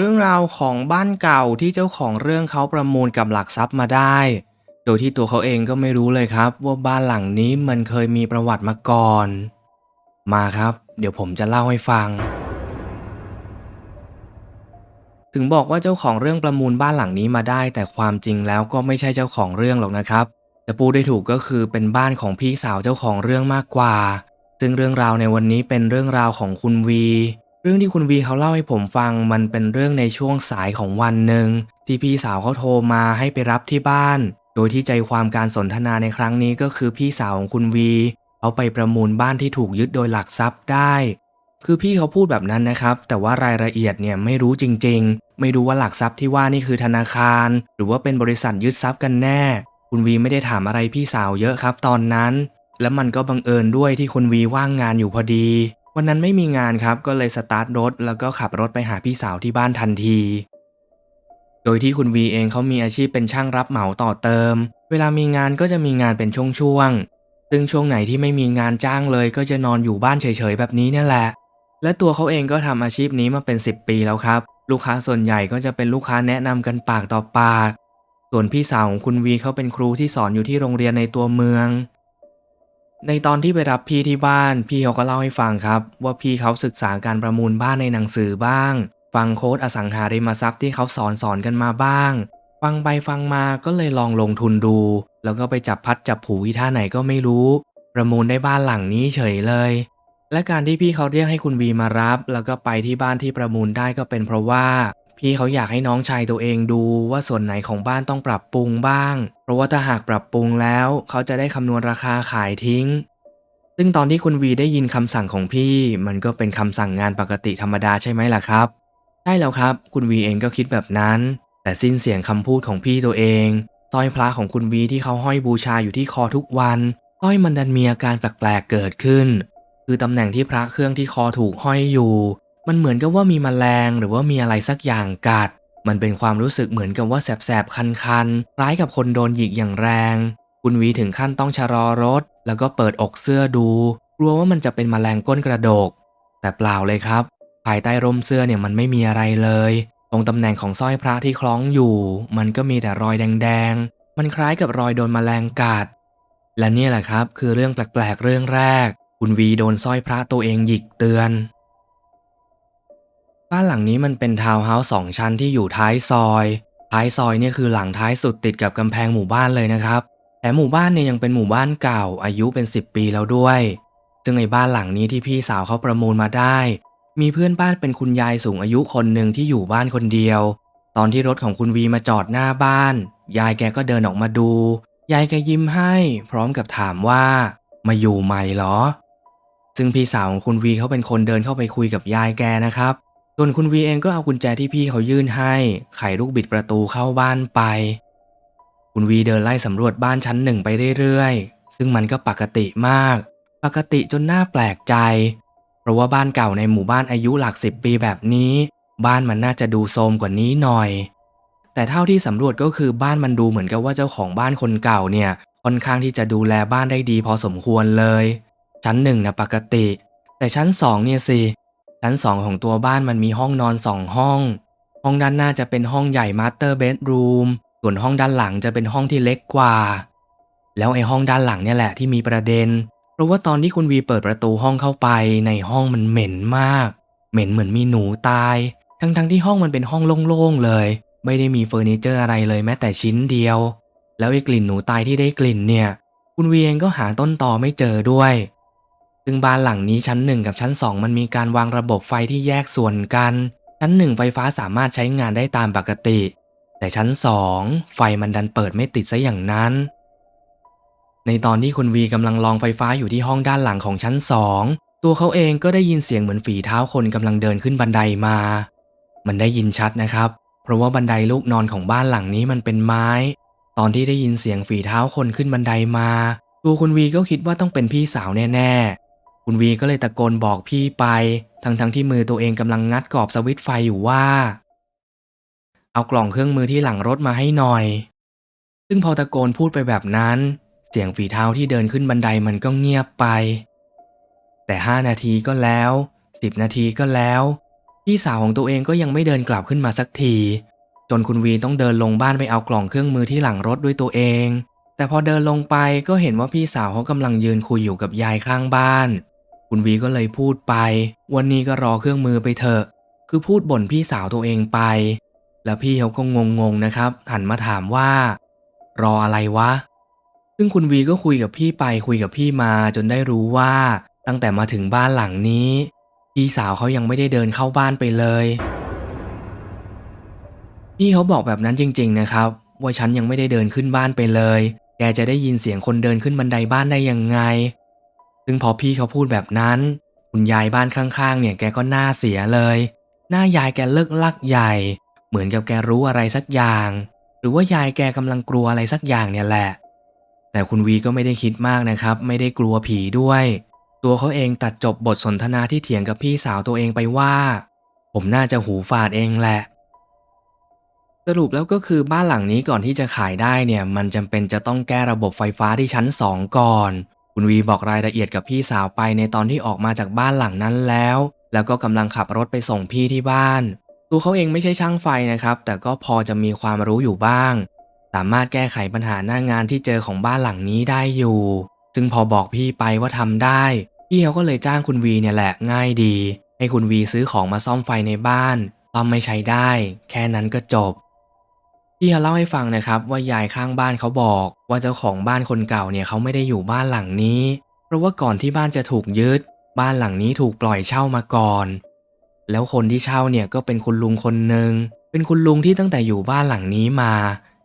เรื่องราวของบ้านเก่าที่เจ้าของเรื่องเขาประมูลกับหลักทรัพย์มาได้ โดยที่ตัวเขาเองก็ไม่รู้เลยครับ ว่าบ้านหลังนี้มันเคยมีประวัติมาก่อน มาครับ เดี๋ยวผมจะเล่าให้ฟัง ถึงบอกว่าเจ้าของเรื่องประมูลบ้านหลังนี้มาได้ แต่ความจริงแล้วก็ไม่ใช่เจ้าของเรื่องหรอกนะครับจะพูดได้ถูกก็คือเป็นบ้านของพี่สาวเจ้าของเรื่องมากกว่า ซึ่งเรื่องราวในวันนี้เป็นเรื่องราวของคุณวี รื่องที่คุณวีเขาเล่าให้ผมฟังมันเป็นเรื่องในช่วงสายของวันหนึ่งที่พี่สาวเขาโทรมาให้ไปรับที่บ้าน โดยที่ใจความการสนทนาในครั้งนี้ก็คือพี่สาวของคุณวีเขาไปประมูลบ้านที่ถูกยึดโดยหลักทรัพย์ได้ คือพี่เขาพูดแบบนั้นนะครับ แต่ว่ารายละเอียดเนี่ยไม่รู้จริง ๆ ไม่รู้ว่าหลักทรัพย์ที่ว่านี่คือธนาคาร หรือว่าเป็นบริษัทยึดทรัพย์กันแน่ คุณวีไม่ได้ถามอะไรพี่สาวเยอะครับ ตอนนั้น แล้วมันก็บังเอิญด้วยที่คุณวีว่างงานอยู่พอดี วันนั้นไม่มีงานครับก็เลยสตาร์ทรถแล้วก็ขับรถไปหาพี่สาวที่บ้านทันที โดยที่คุณวีเองเขามีอาชีพเป็นช่างรับเหมาต่อเติม เวลามีงานก็จะมีงานเป็นช่วงๆ ซึ่งช่วงไหนที่ไม่มีงานจ้างเลย ก็จะนอนอยู่บ้านเฉยๆแบบนี้นี่แหละ และตัวเขาเองก็ทำอาชีพนี้มาเป็น 10 ปีแล้วครับ ลูกค้าส่วนใหญ่ก็จะเป็นลูกค้าแนะนำกันปากต่อปาก ส่วนพี่สาวของคุณวีเขาเป็นครูที่สอนอยู่ที่โรงเรียนในตัวเมือง ในตอนที่ไปรับพี่ที่บ้าน พี่เขาก็เล่าให้ฟังครับ ว่าพี่เขาศึกษาการประมูลบ้านในหนังสือบ้าง ฟังโค้ดอสังหาริมทรัพย์ที่เขาสอนสอนกันมาบ้าง ฟังไปฟังมาก็เลยลองลงทุนดู แล้วก็ไปจับพัดจับผูอีท่าไหนก็ไม่รู้ ประมูลได้บ้านหลังนี้เฉยเลย และการที่พี่เขาเรียกให้คุณวีมารับ แล้วก็ไปที่บ้านที่ประมูลได้ก็เป็นเพราะว่า พี่เขาอยากให้น้องชายตัวเองดูว่าส่วนไหนของบ้านต้องปรับปรุงบ้าง เพราะว่าถ้าหากปรับปรุงแล้ว เขาจะได้คำนวณราคาขายทิ้ง ซึ่งตอนที่คุณวีได้ยินคำสั่งของพี่ มันก็เป็นคำสั่งงานปกติธรรมดาใช่ไหมล่ะครับ ใช่แล้วครับ คุณวีเองก็คิดแบบนั้น แต่สิ้นเสียงคำพูดของพี่ตัวเองสร้อยพระของคุณวีที่เขาห้อยบูชาอยู่ที่คอทุกวันสร้อยมันดันมีอาการแปลกๆเกิดขึ้น คือตำแหน่งที่พระเครื่องที่คอถูกห้อยอยู่ มันเหมือนกับว่ามีแมลงหรือว่ามีอะไรสักอย่างกัด มันเป็นความรู้สึกเหมือนกับว่าแสบๆ คันๆคล้ายกับคนโดนหยิกอย่างแรง คุณวีถึงขั้นต้องชะลอรถ แล้วก็เปิดอกเสื้อดู กลัวว่ามันจะเป็นแมลงก้นกระดก แต่เปล่าเลยครับ ภายใต้ร่มเสื้อเนี่ยมันไม่มีอะไรเลย ตรงตำแหน่งของสร้อยพระที่คล้องอยู่ มันก็มีแต่รอยแดงๆ มันคล้ายกับรอยโดนแมลงกัด และนี่แหละครับคือเรื่องแปลกๆ เรื่องแรก คุณวีโดนสร้อยพระตัวเองหยิกเตือน บ้านหลังนี้มันเป็นทาวน์เฮาส์สองชั้นที่อยู่ท้ายซอย ท้ายซอยเนี่ยคือหลังท้ายสุดติดกับกำแพงหมู่บ้านเลยนะครับ แต่หมู่บ้านเนี่ยยังเป็นหมู่บ้านเก่าอายุเป็น 10 ปีแล้วด้วย ซึ่งไอ้บ้านหลังนี้ที่พี่สาวเขาประมูลมาได้ มีเพื่อนบ้านเป็นคุณยายสูงอายุคนหนึ่งที่อยู่บ้านคนเดียว ตอนที่รถของคุณวีมาจอดหน้าบ้าน ยายแกก็เดินออกมาดู ยายแกยิ้มให้ พร้อมกับถามว่า มาอยู่ใหม่เหรอ ซึ่งพี่สาวของคุณวีเขาเป็นคนเดินเข้าไปคุยกับยายแกนะครับ ส่วนคุณวีเองก็เอากุญแจที่พี่เขายื่นให้ ไขลูกบิดประตูเข้าบ้านไป คุณวีเดินไล่สำรวจบ้านชั้นหนึ่งไปเรื่อยๆ ซึ่งมันก็ปกติมาก ปกติจนน่าแปลกใจ เพราะว่าบ้านเก่าในหมู่บ้านอายุหลักสิบปีแบบนี้ บ้านมันน่าจะดูโทรมกว่านี้หน่อย แต่เท่าที่สำรวจก็คือบ้านมันดูเหมือนกับว่าเจ้าของบ้านคนเก่าเนี่ยค่อนข้างที่จะดูแลบ้านได้ดีพอสมควรเลย ชั้นหนึ่งนะปกติ แต่ชั้นสองเนี่ยสิ ชั้นสองของตัวบ้านมันมีห้องนอนสองห้อง ห้องด้านหน้าจะเป็นห้องใหญ่มาสเตอร์เบดรูม ส่วนห้องด้านหลังจะเป็นห้องที่เล็กกว่า แล้วไอ้ห้องด้านหลังเนี่ยแหละที่มีประเด็น เพราะว่าตอนที่คุณวีเปิดประตูห้องเข้าไปในห้องมันเหม็นมาก เหม็นเหมือนมีหนูตาย ทั้งๆที่ห้องมันเป็นห้องโล่งๆเลย ไม่ได้มีเฟอร์นิเจอร์อะไรเลยแม้แต่ชิ้นเดียว แล้วไอ้กลิ่นหนูตายที่ได้กลิ่นเนี่ย คุณวีเองก็หาต้นตอไม่เจอด้วย ซึ่งบ้านหลังนี้ชั้นหนึ่งกับชั้นสองมันมีการวางระบบไฟที่แยกส่วนกัน ชั้นหนึ่งไฟฟ้าสามารถใช้งานได้ตามปกติ แต่ชั้นสองไฟมันดันเปิดไม่ติดซะอย่างนั้น ในตอนที่คุณวีกำลังลองไฟฟ้าอยู่ที่ห้องด้านหลังของชั้นสองตัวเขาเองก็ได้ยินเสียงเหมือนฝีเท้าคนกำลังเดินขึ้นบันไดมา มันได้ยินชัดนะครับ เพราะว่าบันไดลูกนอนของบ้านหลังนี้มันเป็นไม้ ตอนที่ได้ยินเสียงฝีเท้าคนขึ้นบันไดมา ตัวคุณวีก็คิดว่าต้องเป็นพี่สาวแน่ๆ คุณวีก็เลยตะโกนบอกพี่ไป ทั้งๆที่มือตัวเองกำลังงัดกรอบสวิตไฟอยู่ว่า เอากล่องเครื่องมือที่หลังรถมาให้หน่อย ซึ่งพอตะโกนพูดไปแบบนั้น เสียงฝีเท้าที่เดินขึ้นบันไดมันก็เงียบไป แต่ห้านาทีก็แล้วสิบนาทีก็แล้ว พี่สาวของตัวเองก็ยังไม่เดินกลับขึ้นมาสักที จนคุณวีต้องเดินลงบ้านไปเอากล่องเครื่องมือที่หลังรถด้วยตัวเอง แต่พอเดินลงไปก็เห็นว่าพี่สาวเขากำลังยืนคุยอยู่กับยายข้างบ้าน คุณวีก็เลยพูดไป วันนี้ก็รอเครื่องมือไปเถอะ คือพูดบ่นพี่สาวตัวเองไป แล้วพี่เขาก็งงๆนะครับหันมาถามว่า รออะไรวะ ซึ่งคุณวีก็คุยกับพี่ไปคุยกับพี่มาจนได้รู้ว่า ตั้งแต่มาถึงบ้านหลังนี้ พี่สาวเขายังไม่ได้เดินเข้าบ้านไปเลยพี่เขาบอกแบบนั้นจริง ๆ นะครับ ว่าฉันยังไม่ได้เดินขึ้นบ้านไปเลย แกจะได้ยินเสียงคนเดินขึ้นบันไดบ้านได้ยังไง ซึ่งพอพี่เขาพูดแบบนั้น คุณยายบ้านข้างๆ เนี่ยแกก็หน้าเสียเลย หน้ายายแกเลิกลักใหญ่ เหมือนกับแกรู้อะไรสักอย่าง หรือว่ายายแกกำลังกลัวอะไรสักอย่างเนี่ยแหละ แต่คุณวีก็ไม่ได้คิดมากนะครับ ไม่ได้กลัวผีด้วย ตัวเขาเองตัดจบบทสนทนาที่เถียงกับพี่สาวตัวเองไปว่า ผมน่าจะหูฝาดเองแหละสรุปแล้วก็คือบ้านหลังนี้ก่อนที่จะขายได้เนี่ย มันจำเป็นจะต้องแก้ระบบไฟฟ้าที่ชั้น 2 ก่อน คุณวีบอกรายละเอียดกับพี่สาวไปในตอนที่ออกมาจากบ้านหลังนั้นแล้ว แล้วก็กำลังขับรถไปส่งพี่ที่บ้าน ตัวเขาเองไม่ใช่ช่างไฟนะครับ แต่ก็พอจะมีความรู้อยู่บ้าง สามารถแก้ไขปัญหาหน้างานที่เจอของบ้านหลังนี้ได้อยู่ ซึ่งพอบอกพี่ไปว่าทำได้ พี่เขาก็เลยจ้างคุณวีเนี่ยแหละง่ายดี ให้คุณวีซื้อของมาซ่อมไฟในบ้านซ่อมไม่ใช้ได้ แค่นั้นก็จบ พี่เขาเล่าให้ฟังนะครับว่ายายข้างบ้านเขาบอก ว่าเจ้าของบ้านคนเก่าเนี่ยเขาไม่ได้อยู่บ้านหลังนี้ เพราะว่าก่อนที่บ้านจะถูกยึด บ้านหลังนี้ถูกปล่อยเช่ามาก่อน แล้วคนที่เช่าเนี่ยก็เป็นคุณลุงคนหนึ่งเป็นคุณลุงที่ตั้งแต่อยู่บ้านหลังนี้มา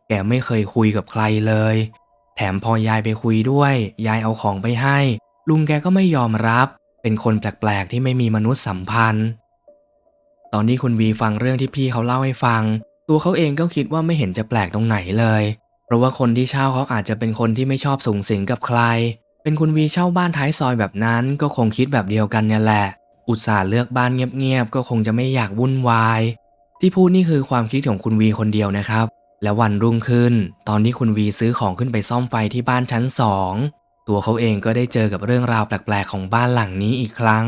แกไม่เคยคุยกับใครเลย แถมพอยายไปคุยด้วย ยายเอาของไปให้ ลุงแกก็ไม่ยอมรับ เป็นคนแปลกๆที่ไม่มีมนุษยสัมพันธ์ ตอนที่คุณวีฟังเรื่องที่พี่เขาเล่าให้ฟัง ตัวเขาเองก็คิดว่าไม่เห็นจะแปลกตรงไหนเลย เพราะว่าคนที่เช่าเขาอาจจะเป็นคนที่ไม่ชอบสูงสิงกับใคร เป็นคุณวีเช่าบ้านท้ายซอยแบบนั้นก็คงคิดแบบเดียวกันเนี่ยแหละ อุตส่าห์เลือกบ้านเงียบๆก็คงจะไม่อยากวุ่นวาย ที่พูดนี่คือความคิดของคุณวีคนเดียวนะครับ และวันรุ่งขึ้น ตอนที่คุณวีซื้อของขึ้นไปซ่อมไฟที่บ้านชั้นสองตัวเขาเองก็ได้เจอกับเรื่องราวแปลกๆของบ้านหลังนี้อีกครั้ง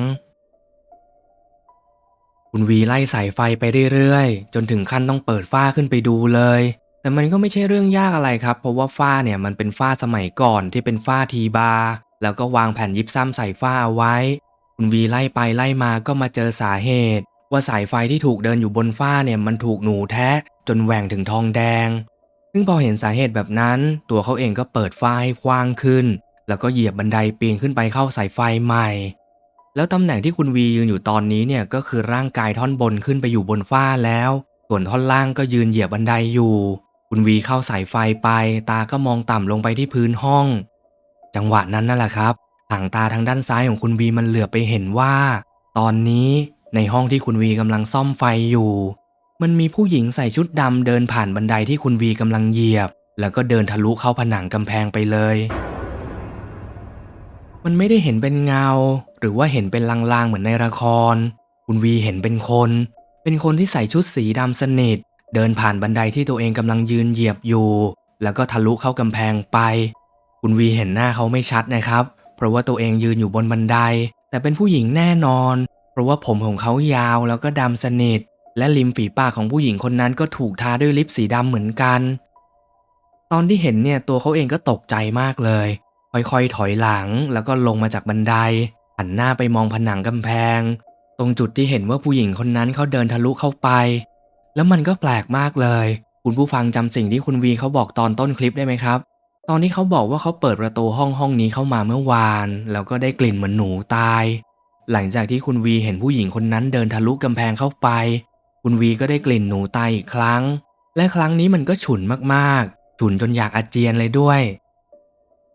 คุณวีไล่สายไฟไปเรื่อยๆ จนถึงขั้นต้องเปิดฝ้าขึ้นไปดูเลย แต่มันก็ไม่ใช่เรื่องยากอะไรครับ เพราะว่าฝ้าเนี่ยมันเป็นฝ้าสมัยก่อนที่เป็นฝ้าทีบาร์แล้วก็วางแผ่นยิบซ้ำใส่ฝ้าเอาไว้ คุณวีไล่ไปไล่มาก็มาเจอสาเหตุ ว่าสายไฟที่ถูกเดินอยู่บนฝ้าเนี่ยมันถูกหนูแทะ จนแหว่งถึงทองแดง ซึ่งพอเห็นสาเหตุแบบนั้น ตัวเขาเองก็เปิดฝ้าให้กว้างขึ้น แล้วก็เหยียบบันไดปีนขึ้นไปเข้าสายไฟใหม่ แล้วตำแหน่งที่คุณวียืนอยู่ตอนนี้เนี่ยก็คือร่างกายท่อนบนขึ้นไปอยู่บนฝ้าแล้ว ส่วนท่อนล่างก็ยืนเหยียบบันไดอยู่ คุณวีเข้าสายไฟไป ตาก็มองต่ำลงไปที่พื้นห้อง จังหวะนั้นนั่นแหละครับหางตาทางด้านซ้ายของคุณวีมันเหลือไปเห็นว่า ตอนนี้ในห้องที่คุณวีกำลังซ่อมไฟอยู่ มันมีผู้หญิงใส่ชุดดำเดินผ่านบันไดที่คุณวีกำลังเหยียบ แล้วก็เดินทะลุเข้าผนังกำแพงไปเลย มันไม่ได้เห็นเป็นเงา รือว่าเห็นเป็นลางๆเหมือนในละคร คุณวีเห็นเป็นคน เป็นคนที่ใส่ชุดสีดำสนิท เดินผ่านบันไดที่ตัวเองกำลังยืนเหยียบอยู่ แล้วก็ทะลุเข้ากำแพงไป คุณวีเห็นหน้าเขาไม่ชัดนะครับ เพราะว่าตัวเองยืนอยู่บนบันได แต่เป็นผู้หญิงแน่นอน เพราะว่าผมของเขายาวแล้วก็ดำสนิท และริมฝีปากของผู้หญิงคนนั้นก็ถูกทาด้วยลิปสีดำเหมือนกัน ตอนที่เห็นเนี่ยตัวเขาเองก็ตกใจมากเลยค่อยๆ ถอยหลังแล้วก็ลงมาจากบันได หันหน้าไปมองผนังกำแพง ตรงจุดที่เห็นว่าผู้หญิงคนนั้นเขาเดินทะลุเข้าไป แล้วมันก็แปลกมากเลย คุณผู้ฟังจำสิ่งที่คุณวีเขาบอกตอนต้นคลิปได้ไหมครับ ตอนที่เขาบอกว่าเขาเปิดประตูห้องห้องนี้เข้ามาเมื่อวาน แล้วก็ได้กลิ่นเหมือนหนูตาย หลังจากที่คุณวีเห็นผู้หญิงคนนั้นเดินทะลุกำแพงเข้าไป คุณวีก็ได้กลิ่นหนูตายอีกครั้ง และครั้งนี้มันก็ฉุนมากๆ ฉุนจนอยากอาเจียนเลยด้วย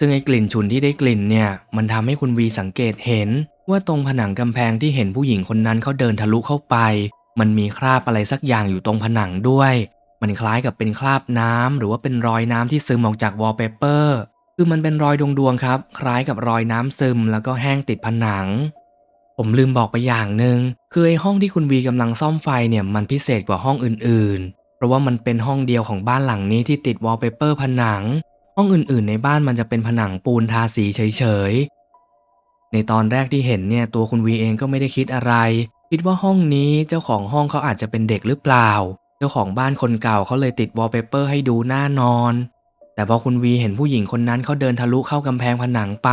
ซึ่งไอ้กลิ่นฉุนที่ได้กลิ่นเนี่ย มันทำให้คุณวีสังเกตเห็น ว่าตรงผนังกำแพงที่เห็นผู้หญิงคนนั้นเขาเดินทะลุเข้าไป มันมีคราบอะไรสักอย่างอยู่ตรงผนังด้วย มันคล้ายกับเป็นคราบน้ำหรือว่าเป็นรอยน้ำที่ซึมออกจากวอลเปเปอร์คือมันเป็นรอยดวงๆครับ คล้ายกับรอยน้ำซึมแล้วก็แห้งติดผนัง ผมลืมบอกไปอย่างหนึ่งคือไอ้ห้องที่คุณวีกำลังซ่อมไฟเนี่ยมันพิเศษกว่าห้องอื่นๆ เพราะว่ามันเป็นห้องเดียวของบ้านหลังนี้ที่ติดวอลเปเปอร์ผนัง ห้องอื่นๆ ในบ้านมันจะเป็นผนังปูนทาสีเฉยๆ ในตอนแรกที่เห็นเนี่ยตัวคุณวีเองก็ไม่ได้คิดอะไร คิดว่าห้องนี้เจ้าของห้องเขาอาจจะเป็นเด็กหรือเปล่า เจ้าของบ้านคนเก่าเขาเลยติดวอลเปเปอร์ให้ดูหน่านอน แต่พอคุณวีเห็นผู้หญิงคนนั้นเขาเดินทะลุเข้ากำแพงผนังไป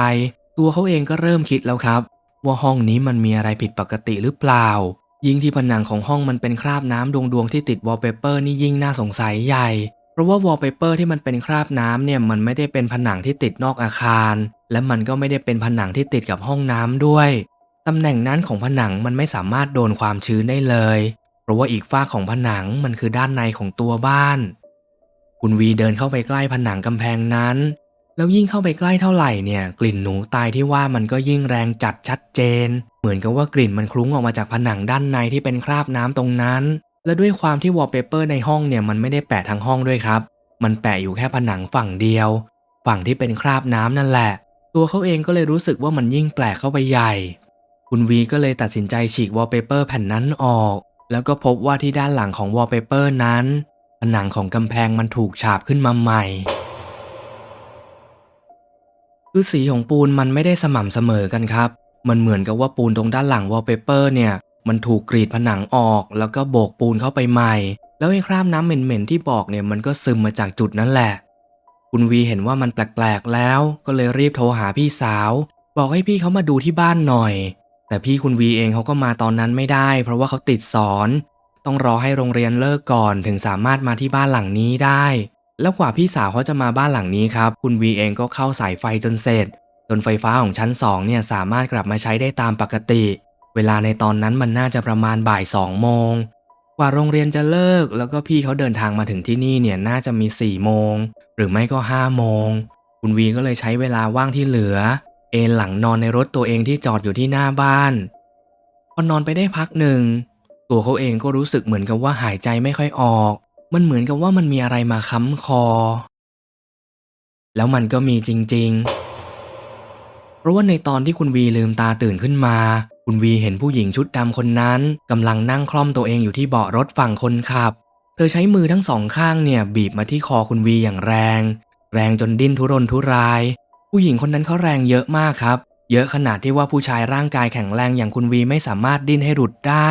ตัวเขาเองก็เริ่มคิดแล้วครับ ว่าห้องนี้มันมีอะไรผิดปกติหรือเปล่า ยิ่งที่ผนังของห้องมันเป็นคราบน้ำดวงๆที่ติดวอลเปเปอร์นี่ยิ่งน่าสงสัยใหญ่ ราะว่าวอลเปเปอร์ที่มันเป็นคราบน้ำเนี่ยมันไม่ได้เป็นผนังที่ติดนอกอาคาร และมันก็ไม่ได้เป็นผนังที่ติดกับห้องน้ำด้วยตำแหน่งนั้นของผนังมันไม่สามารถโดนความชื้นได้เลย เพราะว่าอีกฝ้าของผนังมันคือด้านในของตัวบ้าน คุณวีเดินเข้าไปใกล้ผนังกำแพงนั้น แล้วยิ่งเข้าไปใกล้เท่าไหร่เนี่ย กลิ่นหนูตายที่ว่ามันก็ยิ่งแรงจัดชัดเจน เหมือนกับว่ากลิ่นมันคลุ้งออกมาจากผนังด้านในที่เป็นคราบน้ำตรงนั้น และด้วยความที่วอลเปเปอร์ในห้องเนี่ยมันไม่ได้แปะทั้งห้องด้วยครับ มันแปะอยู่แค่ผนังฝั่งเดียว ฝั่งที่เป็นคราบน้ำนั่นแหละ ตัวเขาเองก็เลยรู้สึกว่ามันยิ่งแปลกเข้าไปใหญ่ คุณวีก็เลยตัดสินใจฉีกวอลเปเปอร์แผ่นนั้นออก แล้วก็พบว่าที่ด้านหลังของวอลเปเปอร์นั้น ผนังของกำแพงมันถูกฉาบขึ้นมาใหม่ คือสีของปูนมันไม่ได้สม่ำเสมอกันครับ มันเหมือนกับว่าปูนตรงด้านหลังวอลเปเปอร์เนี่ย มันถูกกรีดผนังออก แล้วก็โบกปูนเข้าไปใหม่ แล้วไอ้คราบน้ำเหม็นๆที่บอกเนี่ยมันก็ซึมมาจากจุดนั้นแหละ คุณวีเห็นว่ามันแปลกๆแล้ว ก็เลยรีบโทรหาพี่สาว บอกให้พี่เขามาดูที่บ้านหน่อย แต่พี่คุณวีเองเขาก็มาตอนนั้นไม่ได้ เพราะว่าเขาติดสอน ต้องรอให้โรงเรียนเลิกก่อนถึงสามารถมาที่บ้านหลังนี้ได้ แล้วกว่าพี่สาวเขาจะมาบ้านหลังนี้ครับ คุณวีเองก็เข้าสายไฟจนเสร็จจนไฟฟ้าของชั้น2เนี่ยสามารถกลับมาใช้ได้ตามปกติ เวลาในตอนนั้นมันน่าจะประมาณบ่ายสองโมง กว่าโรงเรียนจะเลิก แล้วก็พี่เขาเดินทางมาถึงที่นี่เนี่ยน่าจะมี4ี่โมง หรือไม่ก็5้าโมง คุณวีก็เลยใช้เวลาว่างที่เหลือ เอนหลังนอนในรถตัวเองที่จอดอยู่ที่หน้าบ้าน พอนอนไปได้พักหนึ่ง ตัวเขาเองก็รู้สึกเหมือนกับว่าหายใจไม่ค่อยออก มันเหมือนกับว่ามันมีอะไรมาค้ำคอ แล้วมันก็มีจริง ๆ เพราะว่าในตอนที่คุณวีลืมตาตื่นขึ้นมา คุณวีเห็นผู้หญิงชุดดำคนนั้นกำลังนั่งคล่อมตัวเองอยู่ที่เบาะรถฝั่งคนขับ เธอใช้มือทั้งสองข้างเนี่ยบีบมาที่คอคุณวีอย่างแรง แรงจนดิ้นทุรนทุราย ผู้หญิงคนนั้นเขาแรงเยอะมากครับ เยอะขนาดที่ว่าผู้ชายร่างกายแข็งแรงอย่างคุณวีไม่สามารถดิ้นให้หลุดได้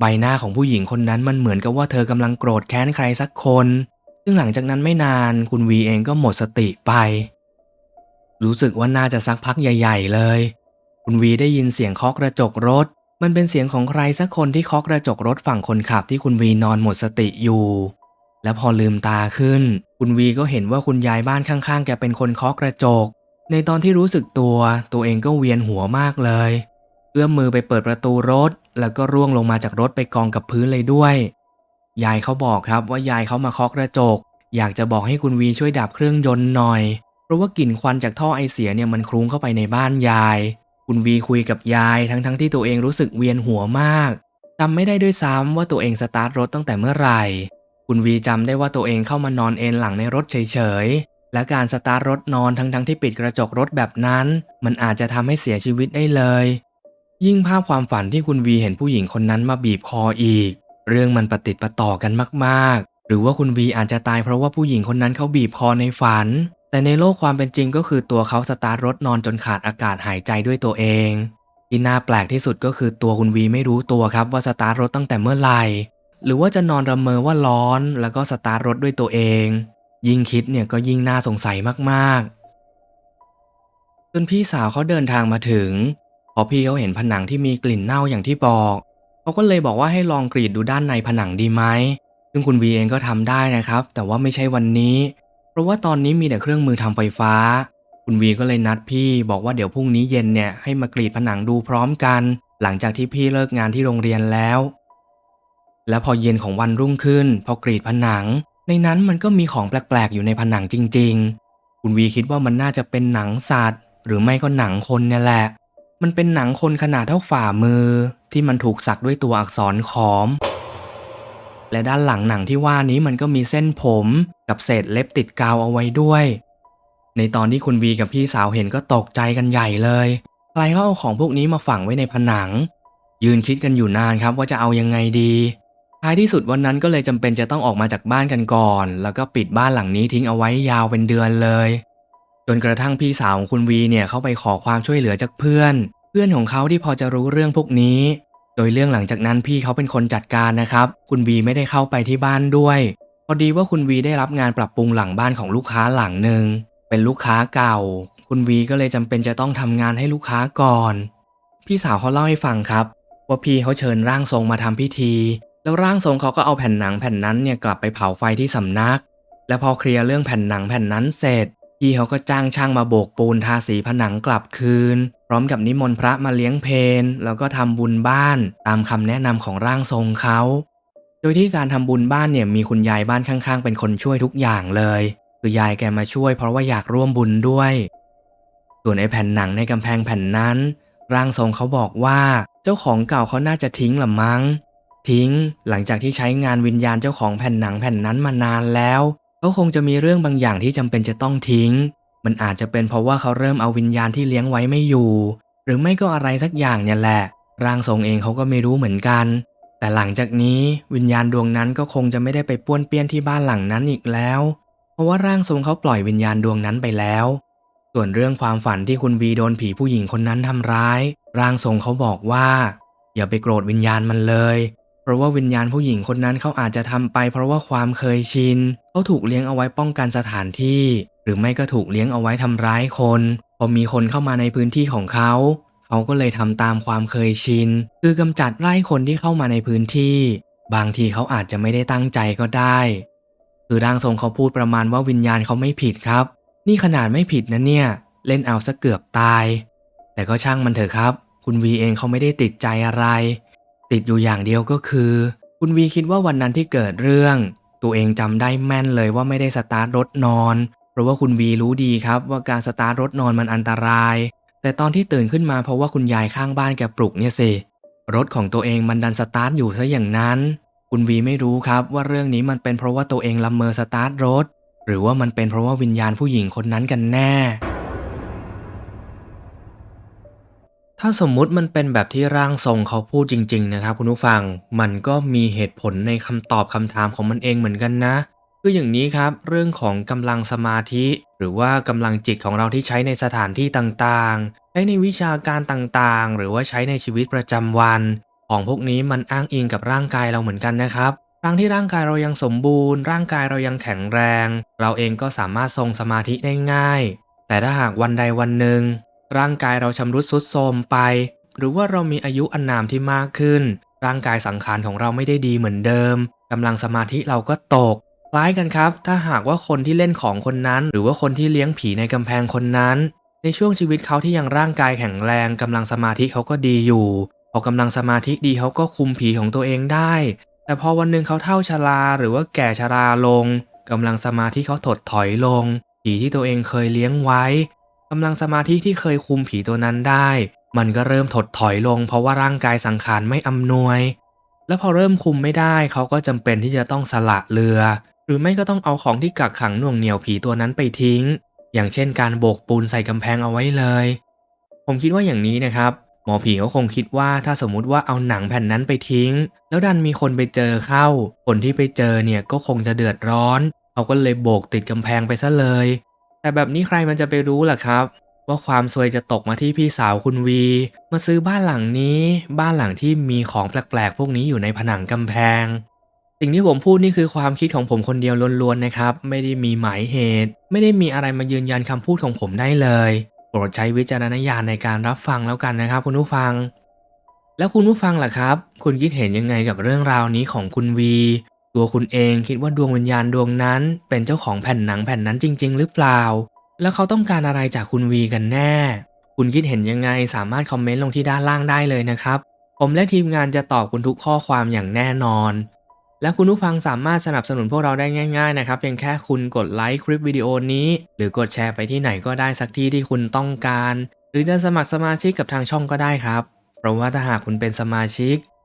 ใบหน้าของผู้หญิงคนนั้นมันเหมือนกับว่าเธอกำลังโกรธแค้นใครสักคน ซึ่งหลังจากนั้นไม่นานคุณวีเองก็หมดสติไป รู้สึกว่าน่าจะสักพักใหญ่ ๆ เลย คุณวีได้ยินเสียงเคาะกระจกรถ มันเป็นเสียงของใครสักคนที่เคาะกระจกรถฝั่งคนขับที่คุณวีนอนหมดสติอยู่ และพอลืมตาขึ้น คุณวีก็เห็นว่าคุณยายบ้านข้างๆ แกเป็นคนเคาะกระจก ในตอนที่รู้สึกตัว ตัวเองก็เวียนหัวมากเลย เอื้อมมือไปเปิดประตูรถ แล้วก็ร่วงลงมาจากรถไปกองกับพื้นเลยด้วย ยายเขาบอกครับว่ายายเขามาเคาะกระจก อยากจะบอกให้คุณวีช่วยดับเครื่องยนต์หน่อย เพราะว่ากลิ่นควันจากท่อไอเสียเนี่ยมันคลุ้งเข้าไปในบ้านยาย คุณวีคุยกับยายทั้งๆทที่ตัวเองรู้สึกเวียนหัวมากจำไม่ได้ด้วยซ้ำว่าตัวเองสตาร์ทรถตั้งแต่เมื่อไหร่ คุณวีจำได้ว่าตัวเองเข้ามานอนเอนหลังในรถเฉยๆ และการสตาร์ทรถนอนทั้งๆที่ปิดกระจกรถแบบนั้น มันอาจจะทำให้เสียชีวิตได้เลย ยิ่งภาพความฝันที่คุณวีเห็นผู้หญิงคนนั้นมาบีบคออีก เรื่องมันปะติดประต่อกันมากๆ หรือว่าคุณวีอาจจะตายเพราะว่าผู้หญิงคนนั้นเขาบีบคอในฝัน แต่ในโลกความเป็นจริงก็คือตัวเขาสตาร์ทรถนอนจนขาดอากาศหายใจด้วยตัวเองที่น่าแปลกที่สุดก็คือตัวคุณวีไม่รู้ตัวครับว่าสตาร์ทรถตั้งแต่เมื่อไหร่หรือว่าจะนอนระเมอว่าร้อน แล้วก็สตาร์ทรถด้วยตัวเอง ยิ่งคิดเนี่ยก็ยิ่งน่าสงสัยมากๆจนพี่สาวเขาเดินทางมาถึง พอพี่เขาเห็นผนังที่มีกลิ่นเน่าอย่างที่บอกเขาก็เลยบอกว่าให้ลองกรีดดูด้านในผนังดีไหมซึ่งคุณวีเองก็ทำได้นะครับ แต่ว่าไม่ใช่วันนี้ เพราะว่าตอนนี้มีแต่เครื่องมือทำไฟฟ้า คุณวีก็เลยนัดพี่บอกว่าเดี๋ยวพรุ่งนี้เย็นเนี่ยให้มากรีดผนังดูพร้อมกัน หลังจากที่พี่เลิกงานที่โรงเรียนแล้ว และพอเย็นของวันรุ่งขึ้น พอกรีดผนัง ในนั้นมันก็มีของแปลกๆ อยู่ในผนังจริง ๆ คุณวีคิดว่ามันน่าจะเป็นหนังสัตว์ หรือไม่ก็หนังคนเนี่ยแหละ มันเป็นหนังคนขนาดเท่าฝ่ามือ ที่มันถูกสักด้วยตัวอักษรขอม และด้านหลังหนังที่ว่านี้มันก็มีเส้นผมกับเศษเล็บติดกาวเอาไว้ด้วย ในตอนที่คุณวีกับพี่สาวเห็นก็ตกใจกันใหญ่เลย ใครเขาเอาของพวกนี้มาฝังไว้ในผนัง ยืนคิดกันอยู่นานครับว่าจะเอายังไงดี ท้ายที่สุดวันนั้นก็เลยจำเป็นจะต้องออกมาจากบ้านกันก่อน แล้วก็ปิดบ้านหลังนี้ทิ้งเอาไว้ยาวเป็นเดือนเลย จนกระทั่งพี่สาวของคุณวีเนี่ยเขาไปขอความช่วยเหลือจากเพื่อน เพื่อนของเขาที่พอจะรู้เรื่องพวกนี้ โดยเรื่องหลังจากนั้นพี่เขาเป็นคนจัดการนะครับ คุณวีไม่ได้เข้าไปที่บ้านด้วย พอดีว่าคุณวีได้รับงานปรับปรุงหลังบ้านของลูกค้าหลังหนึ่งเป็นลูกค้าเก่า คุณวีก็เลยจำเป็นจะต้องทำงานให้ลูกค้าก่อน พี่สาวเขาเล่าให้ฟังครับว่าพี่เขาเชิญร่างทรงมาทำพิธี แล้วร่างทรงเขาก็เอาแผ่นหนังแผ่นนั้นเนี่ยกลับไปเผาไฟที่สำนัก และพอเคลียร์เรื่องแผ่นหนังแผ่นนั้นเสร็จ พี่เขาก็จ้างช่างมาโบกปูนทาสีผนังกลับคืน พร้อมกับนิมนต์พระมาเลี้ยงเพลแล้วก็ทำบุญบ้านตามคำแนะนำของร่างทรงเขาโดยที่การทำบุญบ้านเนี่ยมีคุณยายบ้านข้างๆ เป็นคนช่วยทุกอย่างเลย คือยายแกมาช่วยเพราะว่าอยากร่วมบุญด้วย ส่วนไอ้แผ่นหนังในกำแพงแผ่นนั้น ร่างทรงเขาบอกว่าเจ้าของเก่าเขาน่าจะทิ้งละมั้ง ทิ้งหลังจากที่ใช้งานวิญญาณเจ้าของแผ่นหนังแผ่นนั้นมานานแล้ว เขาคงจะมีเรื่องบางอย่างที่จำเป็นจะต้องทิ้ง มันอาจจะเป็นเพราะว่าเขาเริ่มเอาวิญญาณที่เลี้ยงไว้ไม่อยู่ หรือไม่ก็อะไรสักอย่างเนี่ยแหละ ร่างทรงเองเขาก็ไม่รู้เหมือนกัน แต่หลังจากนี้วิญญาณดวงนั้นก็คงจะไม่ได้ไปป้วนเปี้ยนที่บ้านหลังนั้นอีกแล้ว เพราะว่าร่างทรงเขาปล่อยวิญญาณดวงนั้นไปแล้ว ส่วนเรื่องความฝันที่คุณวีโดนผีผู้หญิงคนนั้นทำร้าย ร่างทรงเขาบอกว่า อย่าไปโกรธวิญญาณมันเลย เพราะว่าวิญญาณผู้หญิงคนนั้นเขาอาจจะทำไป เพราะว่าความเคยชินเขาถูกเลี้ยงเอาไว้ป้องกันสถานที่ หรือไม่ก็ถูกเลี้ยงเอาไว้ทำร้ายคน พอมีคนเข้ามาในพื้นที่ของเขาเขาก็เลยทำตามความเคยชิน คือกำจัดไล่คนที่เข้ามาในพื้นที่ บางทีเขาอาจจะไม่ได้ตั้งใจก็ได้ คือร่างทรงเขาพูดประมาณว่าวิญญาณเขาไม่ผิดครับ นี่ขนาดไม่ผิดนะเนี่ย เล่นเอาซะเกือบตาย แต่ก็ช่างมันเถอะครับ คุณวีเองเขาไม่ได้ติดใจอะไร ติดอยู่อย่างเดียวก็คือ คุณวีคิดว่าวันนั้นที่เกิดเรื่อง ตัวเองจำได้แม่นเลยว่าไม่ได้สตาร์ทรถนอน เพราะว่าคุณวีรู้ดีครับว่าการสตาร์ทรถนอนมันอันตราย แต่ตอนที่ตื่นขึ้นมาเพราะว่าคุณยายข้างบ้านแกปลุกเนี่ยสิรถของตัวเองมันดันสตาร์ทอยู่ซะอย่างนั้น คุณวีไม่รู้ครับว่าเรื่องนี้มันเป็นเพราะว่าตัวเองละเมอสตาร์ทรถ หรือว่ามันเป็นเพราะว่าวิญญาณผู้หญิงคนนั้นกันแน่ ถ้าสมมุติมันเป็นแบบที่ร่างทรงเขาพูดจริง ๆ นะครับคุณผู้ฟัง มันก็มีเหตุผลในคำตอบคำถามของมันเองเหมือนกันนะ คืออย่างนี้ครับ เรื่องของกำลังสมาธิ หรือว่ากำลังจิตของเราที่ใช้ในสถานที่ต่างๆ ใช้ในวิชาการต่างๆ หรือว่าใช้ในชีวิตประจำวัน ของพวกนี้มันอ้างอิงกับร่างกายเราเหมือนกันนะครับครั้งที่ร่างกายเรายังสมบูรณ์ ร่างกายเรายังแข็งแรง เราเองก็สามารถทรงสมาธิได้ง่าย แต่ถ้าหากวันใดวันหนึ่ง ร่างกายเราชำรุดทรุดโทรมไป หรือว่าเรามีอายุอันนามที่มากขึ้น ร่างกายสังขารของเราไม่ได้ดีเหมือนเดิมกำลังสมาธิเราก็ตกคล้ายกันครับ ถ้าหากว่าคนที่เล่นของคนนั้น หรือว่าคนที่เลี้ยงผีในกำแพงคนนั้น ในช่วงชีวิตเขาที่ยังร่างกายแข็งแรงกำลังสมาธิเขาก็ดีอยู่พอกำลังสมาธิดีเขาก็คุมผีของตัวเองได้ แต่พอวันหนึ่งเขาเท่าชราหรือว่าแก่ชราลงกำลังสมาธิเขาถดถอยลง ผีที่ตัวเองเคยเลี้ยงไว้ กำลังสมาธิที่เคยคุมผีตัวนั้นได้ มันก็เริ่มถดถอยลง เพราะว่าร่างกายสังขารไม่อำนวย แล้วพอเริ่มคุมไม่ได้เขาก็จำเป็นที่จะต้องสละเรือ หรือไม่ก็ต้องเอาของที่กักขังหน่วงเหนี่ยวผีตัวนั้นไปทิ้ง อย่างเช่นการโบกปูนใส่กำแพงเอาไว้เลย ผมคิดว่าอย่างนี้นะครับหมอผีเขาคงคิดว่าถ้าสมมุติว่าเอาหนังแผ่นนั้นไปทิ้ง แล้วดันมีคนไปเจอเข้า คนที่ไปเจอเนี่ยก็คงจะเดือดร้อน เขาก็เลยโบกติดกำแพงไปซะเลย แต่แบบนี้ใครมันจะไปรู้ล่ะครับ ว่าความซวยจะตกมาที่พี่สาวคุณวี มาซื้อบ้านหลังนี้ บ้านหลังที่มีของแปลกๆ พวกนี้อยู่ในผนังกำแพง สิ่งที่ผมพูดนี่คือความคิดของผมคนเดียวล้วนๆนะครับ ไม่ได้มีหมายเหตุ ไม่ได้มีอะไรมายืนยันคำพูดของผมได้เลยโปรดใช้วิจารณญาณในการรับฟังแล้วกันนะครับ คุณผู้ฟัง แล้วคุณผู้ฟังล่ะครับ คุณคิดเห็นยังไงกับเรื่องราวนี้ของคุณวี ตัวคุณเองคิดว่าดวงวิญญาณดวงนั้น เป็นเจ้าของแผ่นหนังแผ่นนั้นจริง ๆ หรือเปล่า แล้วเขาต้องการอะไรจากคุณวีกันแน่ คุณคิดเห็นยังไงสามารถคอมเมนต์ลงที่ด้านล่างได้เลยนะครับ ผมและทีมงานจะตอบคุณทุกข้อความอย่างแน่นอน และคุณผู้ฟังสามารถสนับสนุนพวกเราได้ง่าย ๆ นะครับเพียงแค่คุณกดไลค์คลิปวิดีโอนี้ หรือกดแชร์ไปที่ไหนก็ได้สักที่ที่คุณต้องการ หรือจะสมัครสมาชิกกับทางช่องก็ได้ครับ เพราะว่าถ้าหากคุณเป็นสมาชิก